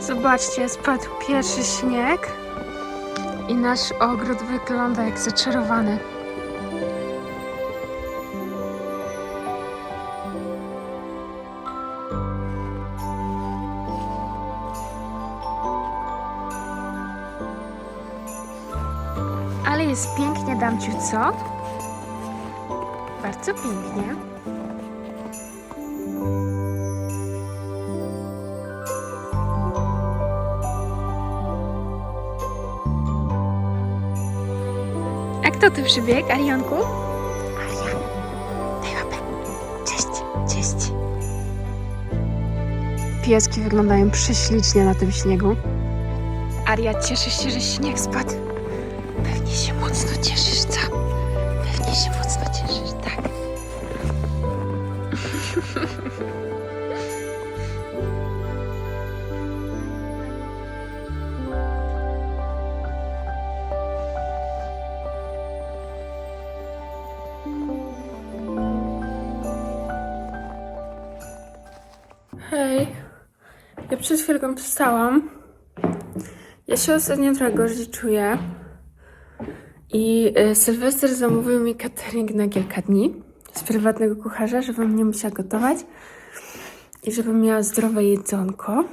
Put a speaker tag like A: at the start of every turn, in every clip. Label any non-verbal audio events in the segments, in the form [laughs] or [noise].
A: Zobaczcie, spadł pierwszy śnieg i nasz ogród wygląda jak zaczarowany. Ale jest pięknie, Damciu, co? Bardzo pięknie. Kto tu przybiegł, Arionku? Arian, daj łapę. Cześć, cześć. Pieski wyglądają prześlicznie na tym śniegu. Aria, cieszysz się, że śnieg spadł? Pewnie się mocno cieszysz, co? Pewnie się mocno cieszysz, tak. [laughs] przed chwilką wstałam. Ja się ostatnio trochę gorzej czuję. I y, Sylwester zamówił mi catering na kilka dni z prywatnego kucharza, żebym nie musiała gotować i żebym miała zdrowe jedzonko.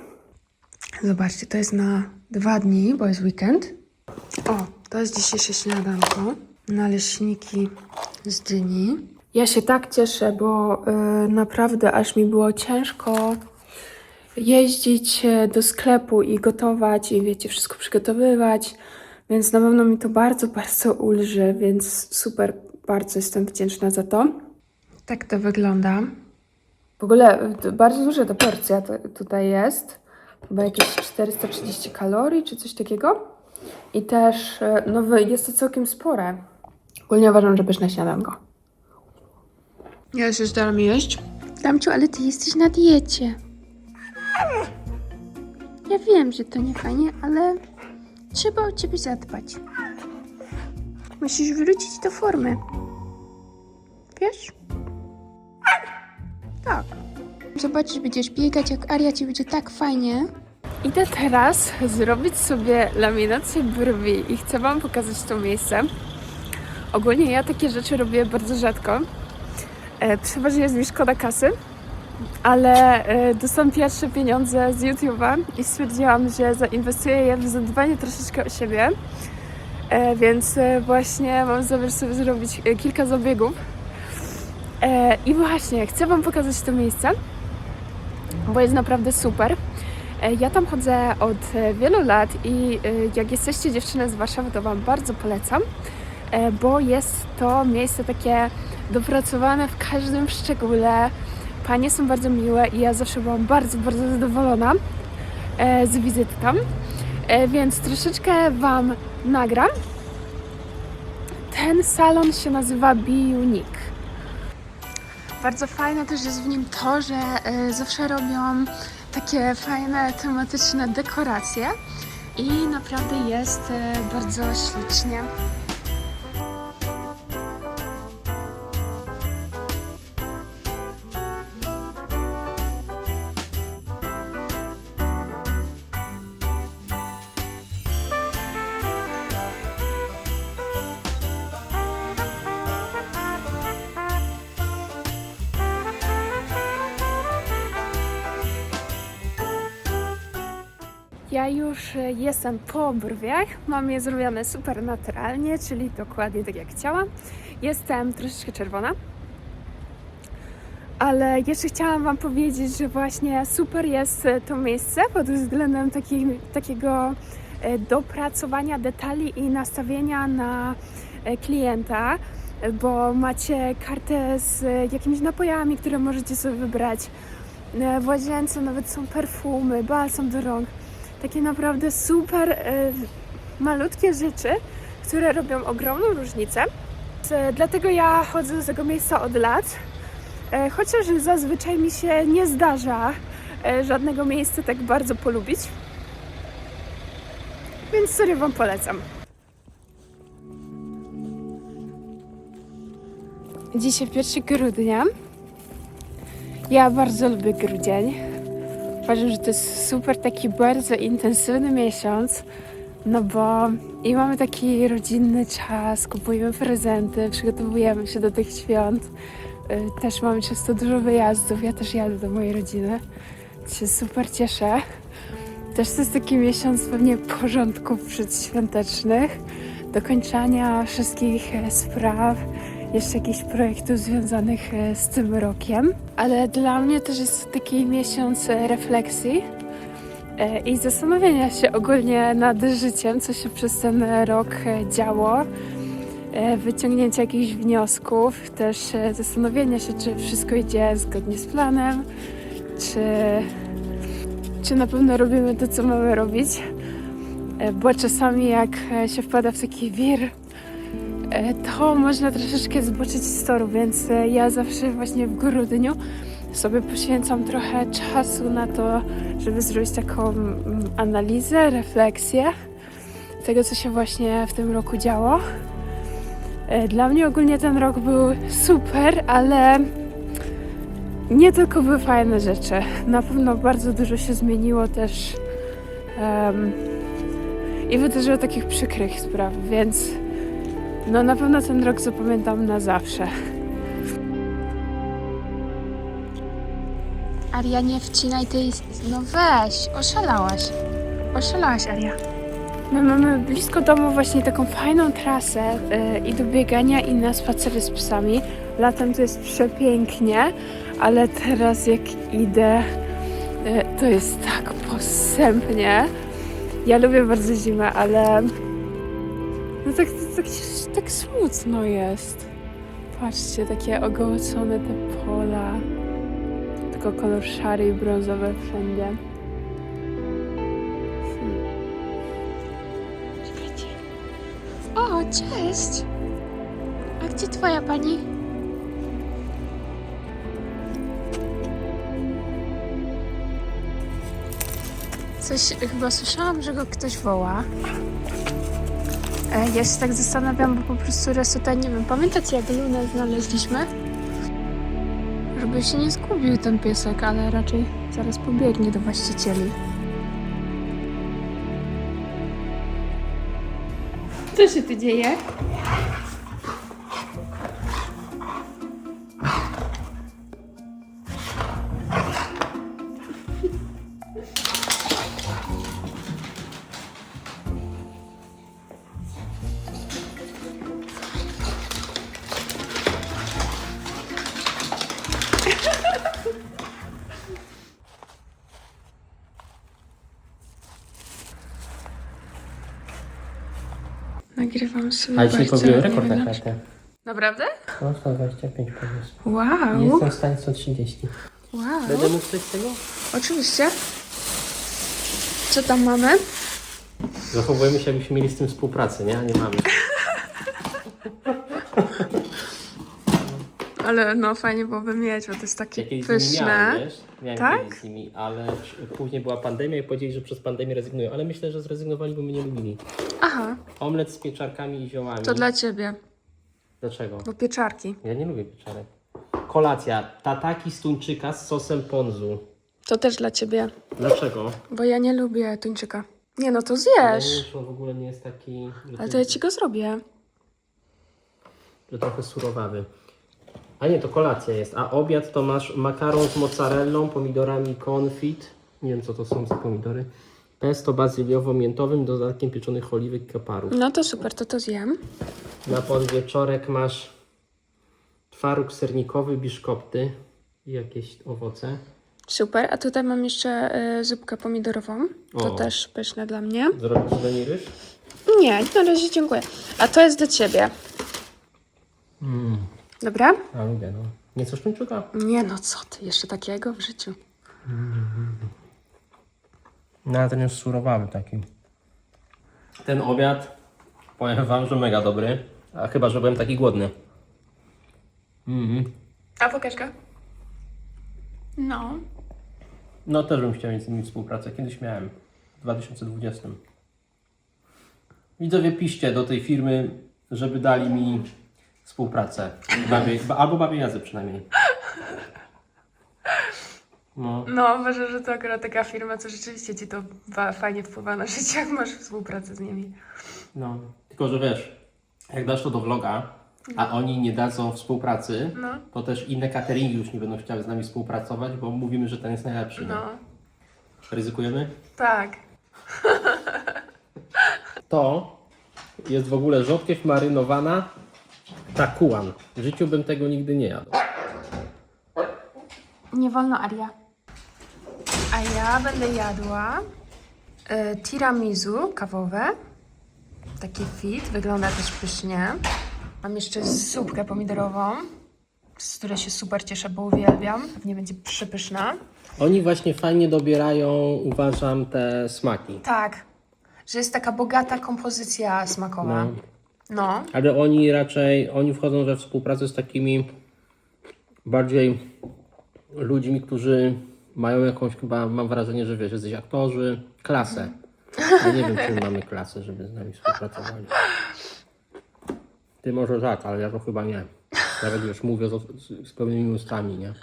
A: Zobaczcie, to jest na dwa dni, bo jest weekend. O, to jest dzisiejsze śniadanko. Naleśniki z dyni. Ja się tak cieszę, bo y, naprawdę aż mi było ciężko jeździć e, do sklepu i gotować i wiecie, wszystko przygotowywać, więc na pewno mi to bardzo, [laughs] bardzo ulży, więc super, bardzo jestem wdzięczna za to. Tak to wygląda. W ogóle e, bardzo duża ta porcja tutaj jest, chyba jakieś 430 kalorii czy coś takiego. I też, e, no jest to całkiem spore. Ogólnie uważam, że pyszne śniadanko. Ja się staram jeść. Damciu, ale ty jesteś na diecie. Ja wiem, że to nie fajnie, ale trzeba o ciebie zadbać. Musisz wrócić do formy. Wiesz? Tak. Zobaczysz, będziesz biegać jak Aria, ci będzie tak fajnie. Idę teraz zrobić sobie laminację brwi i chcę wam pokazać to miejsce. Ogólnie ja takie rzeczy robię bardzo rzadko. E, przeważnie jest mi szkoda kasy, ale e, dostałam pierwsze pieniądze z YouTube'a i stwierdziłam, że zainwestuję je w zadbanie troszeczkę o siebie. E, więc e, właśnie mam zamiar sobie zrobić kilka zabiegów. I właśnie chcę Wam pokazać to miejsce, bo jest naprawdę super. Ja tam chodzę od wielu lat i jak jesteście dziewczyny z Warszawy, to Wam bardzo polecam, bo jest to miejsce takie dopracowane w każdym szczególe. Panie są bardzo miłe i ja zawsze byłam bardzo, bardzo zadowolona e, z wizyty tam. E, Więc troszeczkę Wam nagram. Ten salon się nazywa Biunik. Bardzo fajne też jest w nim to, że e, zawsze robią takie fajne tematyczne dekoracje i naprawdę jest bardzo ślicznie. Ja już e, jestem po brwiach. Mam je zrobione super naturalnie, czyli dokładnie tak jak chciałam. Jestem troszeczkę czerwona. Ale jeszcze chciałam Wam powiedzieć, że właśnie super jest e, to miejsce pod względem takim, takiego e, dopracowania detali i nastawienia na klienta, bo macie kartę z jakimiś napojami, które możecie sobie wybrać. W łazience nawet są perfumy, balsam do rąk takie naprawdę super e, malutkie rzeczy, które robią ogromną różnicę. E, Dlatego ja chodzę do tego miejsca od lat, e, chociaż zazwyczaj mi się nie zdarza e, żadnego miejsca tak bardzo polubić. Więc serio Wam polecam. Dzisiaj 1 grudnia. Ja bardzo lubię grudzień. Uważam, że to jest super taki bardzo intensywny miesiąc, no bo i mamy taki rodzinny czas, kupujemy prezenty, przygotowujemy się do tych świąt. Y, Też mamy często dużo wyjazdów, ja też jadę do mojej rodziny. Się super cieszę. Też to jest taki miesiąc pewnie porządków przedświątecznych, dokończania wszystkich e, spraw, jeszcze jakichś projektów związanych e, z tym rokiem. Ale dla mnie też jest taki miesiąc e, refleksji e, i zastanowienia się ogólnie nad życiem, co się przez ten rok działo, e, wyciągnięcia jakichś wniosków, też zastanowienia się, czy wszystko idzie zgodnie z planem, czy czy na pewno robimy to, co mamy robić. Bo czasami jak się wpada w taki wir, to można troszeczkę zboczyć z toru, więc e, ja zawsze właśnie w grudniu sobie poświęcam trochę czasu na to, żeby zrobić taką mm, analizę, refleksję tego, co się właśnie w tym roku działo. E, Dla mnie ogólnie ten rok był super, ale nie tylko były fajne rzeczy. Na pewno bardzo dużo się zmieniło też em, i wydarzyło takich przykrych spraw, więc no na pewno ten rok zapamiętam na zawsze. Aria, nie wcinaj tej... No weź, oszalałaś. Oszalałaś, Aria. My mamy blisko domu właśnie taką fajną trasę e, i do biegania i na spacery z psami. Latem to jest przepięknie, ale teraz jak idę, e, to jest tak posępnie. Ja lubię bardzo zimę, ale no tak, tak, tak smutno jest. Patrzcie, takie ogołocone te pola. Tylko kolor szary i brązowy wszędzie. Hmm. O, cześć! A gdzie twoja pani? Coś chyba słyszałam, że go ktoś woła. E, Ja się tak zastanawiam, bo po prostu raz tutaj nie wiem. Pamiętacie jak Lunę znaleźliśmy? Żeby się nie zgubił ten piesek, ale raczej zaraz pobiegnie do właścicieli. Co się tu dzieje? Nagrywam sobie bardzo
B: pobiłem
A: ładnie
B: rekord na kratę.
A: Naprawdę?
B: No 125 powiesz.
A: Wow.
B: Jestem w stanie 130.
A: Wow.
B: Będę mógł coś z tego?
A: Oczywiście. Co tam mamy?
B: Zachowujemy się jakbyśmy mieli z tym współpracę, nie? A nie mamy.
A: Ale no fajnie byłoby mieć, bo to jest takie
B: Ja kiedyś z nimi
A: pyszne.
B: miałem, wiesz? Miałem
A: Tak?
B: kiedyś z nimi, ale później była pandemia i powiedzieli, że przez pandemię rezygnują. Ale myślę, że zrezygnowali, bo mnie nie lubili.
A: Aha,
B: Omlet z pieczarkami i ziołami.
A: to dla ciebie,
B: Dlaczego?
A: bo pieczarki.
B: Ja nie lubię pieczarek. Kolacja. Tataki z tuńczyka z sosem ponzu.
A: To też dla ciebie,
B: Dlaczego?
A: bo ja nie lubię tuńczyka. Nie no, to zjesz.
B: wiem, czy on w ogóle nie jest taki...
A: Ale to ja ci go zrobię.
B: że trochę surowawy. A nie, to kolacja jest. A obiad to masz makaron z mozzarellą, pomidorami confit. Nie wiem, co to są za pomidory. Pesto bazyliowo-miętowym, dodatkiem pieczonych oliwek i kaparów.
A: No to super, to to zjem.
B: Na podwieczorek masz twaróg sernikowy, biszkopty i jakieś owoce.
A: Super, a tutaj mam jeszcze y, zupkę pomidorową. To
B: O.
A: też pyszne dla mnie.
B: Zrobisz do niej ryż?
A: Nie, na razie dziękuję. A to jest dla ciebie.
B: Mm.
A: Dobra?
B: A lubię, no. Nieco sztuńczuka?
A: Nie no, co ty, jeszcze takiego w życiu.
B: No, ale ten jest surowawy taki. Ten obiad, powiem wam, że mega dobry. A chyba, że byłem taki głodny. Mhm.
A: A pokażka? No.
B: No też bym chciał mieć z nimi współpracę. Kiedyś miałem. W 2020. Widzowie, piszcie do tej firmy, żeby dali mi współpracę. Albo babie Jadze przynajmniej. No.
A: No, uważam, że to akurat taka firma, co rzeczywiście ci to fa- fajnie wpływa na życie, jak masz współpracę z nimi.
B: No. Tylko, że wiesz, jak dasz to do vloga, a oni nie dadzą współpracy,
A: No,
B: to też inne cateringi już nie będą chciały z nami współpracować, bo mówimy, że ten jest najlepszy. No.
A: no,
B: Ryzykujemy?
A: tak. [laughs]
B: To jest w ogóle rzodkiew marynowana takuan. W życiu bym tego nigdy nie jadł.
A: Nie wolno, Aria. A ja będę jadła y, tiramisu kawowe. Taki fit, wygląda też pysznie. Mam jeszcze zupkę pomidorową, z której się super cieszę, bo uwielbiam. Pewnie będzie przepyszna.
B: Oni właśnie fajnie dobierają, uważam, te smaki.
A: Tak, że jest taka bogata kompozycja smakowa.
B: No.
A: No,
B: Ale oni raczej, oni wchodzą we współpracę z takimi bardziej ludźmi, którzy mają jakąś chyba, mam wrażenie, że wiesz, jesteś aktorzy, klasę. Ja nie wiem, czy my mamy klasę, żeby z nami współpracowali. Ty może tak, ale ja to chyba nie. Nawet już mówię z, z, z pełnymi ustami, nie?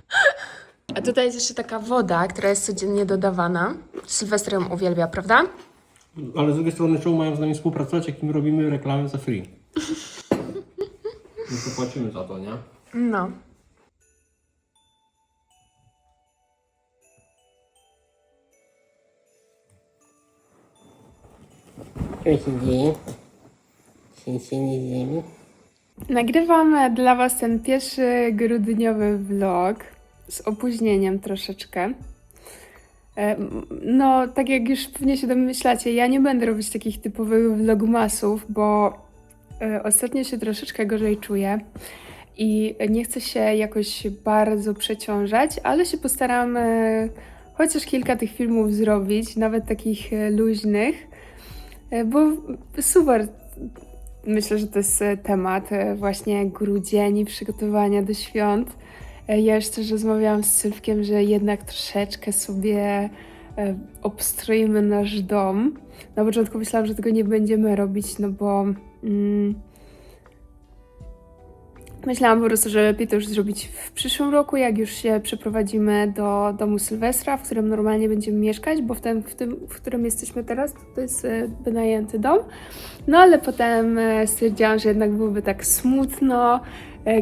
A: A tutaj jest jeszcze taka woda, która jest codziennie dodawana. Sylwester ją uwielbia, prawda?
B: Ale z drugiej strony, czemu mają z nami współpracować, jak im robimy reklamy za free? My to płacimy za to, nie?
A: No. Nagrywam dla Was ten pierwszy grudniowy vlog z opóźnieniem troszeczkę. E, No, tak jak już pewnie się domyślacie, ja nie będę robić takich typowych vlogmasów, bo e, ostatnio się troszeczkę gorzej czuję i nie chcę się jakoś bardzo przeciążać, ale się postaram e, chociaż kilka tych filmów zrobić, nawet takich luźnych, bo super. Myślę, że to jest temat właśnie grudzień i przygotowania do świąt. E, Ja też rozmawiałam z Sylwkiem, że jednak troszeczkę sobie e, obstroimy nasz dom. Na początku myślałam, że tego nie będziemy robić, no bo mm, myślałam po prostu, że lepiej to już zrobić w przyszłym roku, jak już się przeprowadzimy do domu Sylwestra, w którym normalnie będziemy mieszkać, bo w tym, w, tym, w którym jesteśmy teraz, to jest e, wynajęty dom. No ale potem stwierdziłam, że jednak byłoby tak smutno,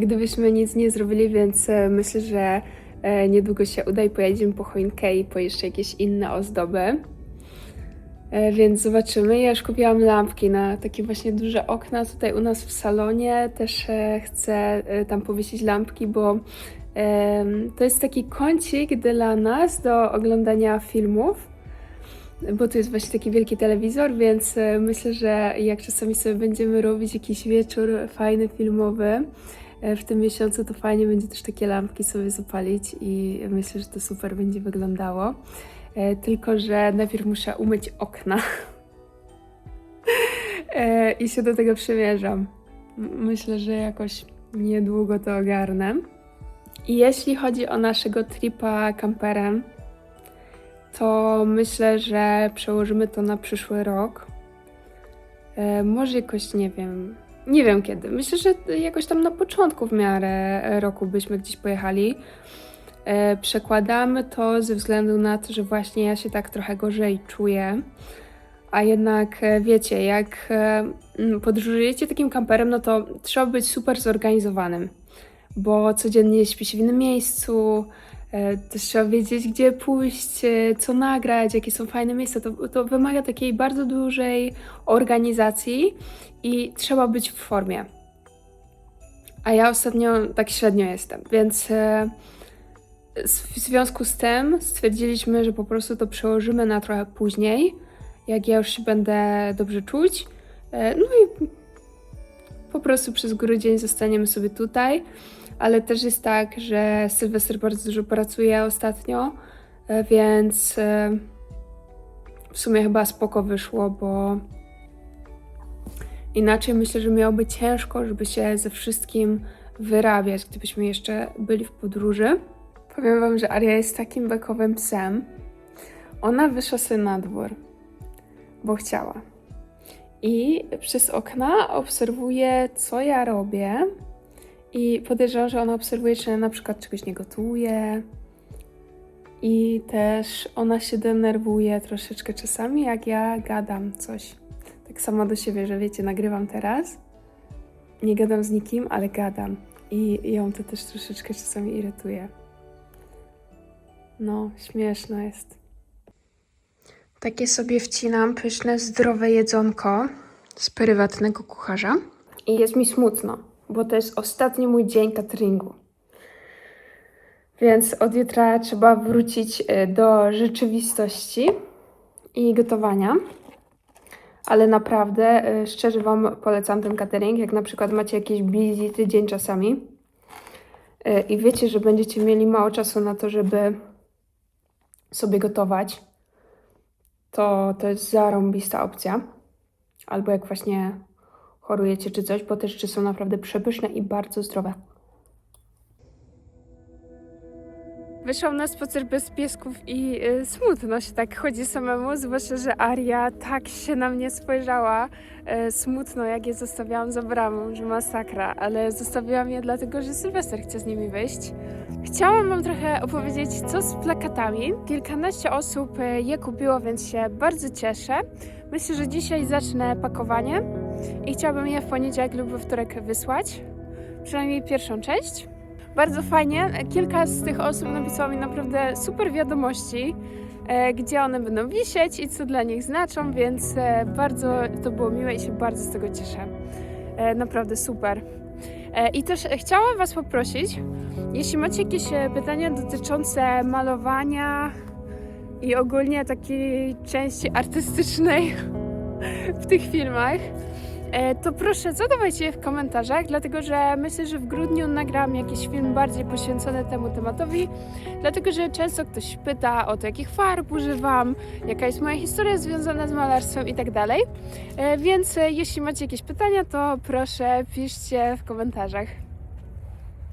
A: gdybyśmy nic nie zrobili, więc e, myślę, że e, niedługo się uda i pojedziemy po choinkę i po jeszcze jakieś inne ozdoby. E, Więc zobaczymy. Ja już kupiłam lampki na takie właśnie duże okna tutaj u nas w salonie. Też e, chcę e, tam powiesić lampki, bo to jest taki kącik dla nas do oglądania filmów bo tu jest właśnie taki wielki telewizor, więc e, myślę, że jak czasami sobie będziemy robić jakiś wieczór fajny, filmowy e, w tym miesiącu, to fajnie będzie też takie lampki sobie zapalić i myślę, że to super będzie wyglądało. E, Tylko, że najpierw muszę umyć okna [laughs] E, i się do tego przymierzam. Myślę, że jakoś niedługo to ogarnę. I jeśli chodzi o naszego tripa kamperem, to myślę, że przełożymy to na przyszły rok. E, może jakoś nie wiem. Nie wiem kiedy. Myślę, że jakoś tam na początku w miarę roku byśmy gdzieś pojechali. E, przekładamy to ze względu na to, że właśnie ja się tak trochę gorzej czuję. A jednak e, wiecie, jak e, podróżujecie takim kamperem, no to trzeba być super zorganizowanym, bo codziennie śpi się w innym miejscu, też trzeba wiedzieć, gdzie pójść, e, co nagrać, jakie są fajne miejsca. To, to wymaga takiej bardzo dużej organizacji i trzeba być w formie. A ja ostatnio tak średnio jestem, więc e, w związku z tym stwierdziliśmy, że po prostu to przełożymy na trochę później, jak ja już się będę dobrze czuć. E, No i po prostu przez grudzień zostaniemy sobie tutaj, ale też jest tak, że Sylwester bardzo dużo pracuje ostatnio, e, więc e, w sumie chyba spoko wyszło, bo inaczej myślę, że miałoby ciężko, żeby się ze wszystkim wyrabiać, gdybyśmy jeszcze byli w podróży. Powiem wam, że Aria jest takim bekowym psem. Ona wyszła sobie na dwór, bo chciała. I przez okna obserwuje, co ja robię. I podejrzewam, że ona obserwuje, czy na przykład czegoś nie gotuję. I też ona się denerwuje troszeczkę czasami, jak ja gadam coś. Tak samo do siebie, że wiecie, nagrywam teraz. Nie gadam z nikim, ale gadam. I ją to też troszeczkę czasami irytuje. No, śmieszne jest. Takie sobie wcinam pyszne, zdrowe jedzonko z prywatnego kucharza. I jest mi smutno, bo to jest ostatni mój dzień cateringu. Więc od jutra trzeba wrócić e, do rzeczywistości i gotowania. Ale naprawdę, e, szczerze Wam polecam ten catering, jak na przykład macie jakiś busy tydzień czasami e, i wiecie, że będziecie mieli mało czasu na to, żeby sobie gotować, to to jest zarąbista opcja. Albo jak właśnie chorujecie czy coś, bo te rzeczy są naprawdę przepyszne i bardzo zdrowe. Wyszłam na spacer bez piesków i y, smutno się tak chodzi samemu, zwłaszcza, że Aria tak się na mnie spojrzała y, smutno, jak je zostawiałam za bramą, że masakra, ale zostawiłam je dlatego, że Sylwester chce z nimi wyjść. Chciałam Wam trochę opowiedzieć, co z plakatami. Kilkanaście osób y, je kupiło, więc się bardzo cieszę. Myślę, że dzisiaj zacznę pakowanie i chciałabym je w poniedziałek lub we wtorek wysłać. Przynajmniej pierwszą część. Bardzo fajnie. Kilka z tych osób napisało mi naprawdę super wiadomości, e, gdzie one będą wisieć i co dla nich znaczą, więc e, bardzo to było miłe i się bardzo z tego cieszę. E, naprawdę super. I też chciałam Was poprosić, jeśli macie jakieś pytania dotyczące malowania i ogólnie takiej części artystycznej w tych filmach, to proszę zadawajcie je w komentarzach, dlatego że myślę, że w grudniu nagram jakiś film bardziej poświęcony temu tematowi, dlatego że często ktoś pyta o to, jakich farb używam, jaka jest moja historia związana z malarstwem i tak dalej. E, Więc e, jeśli macie jakieś pytania, to proszę piszcie w komentarzach.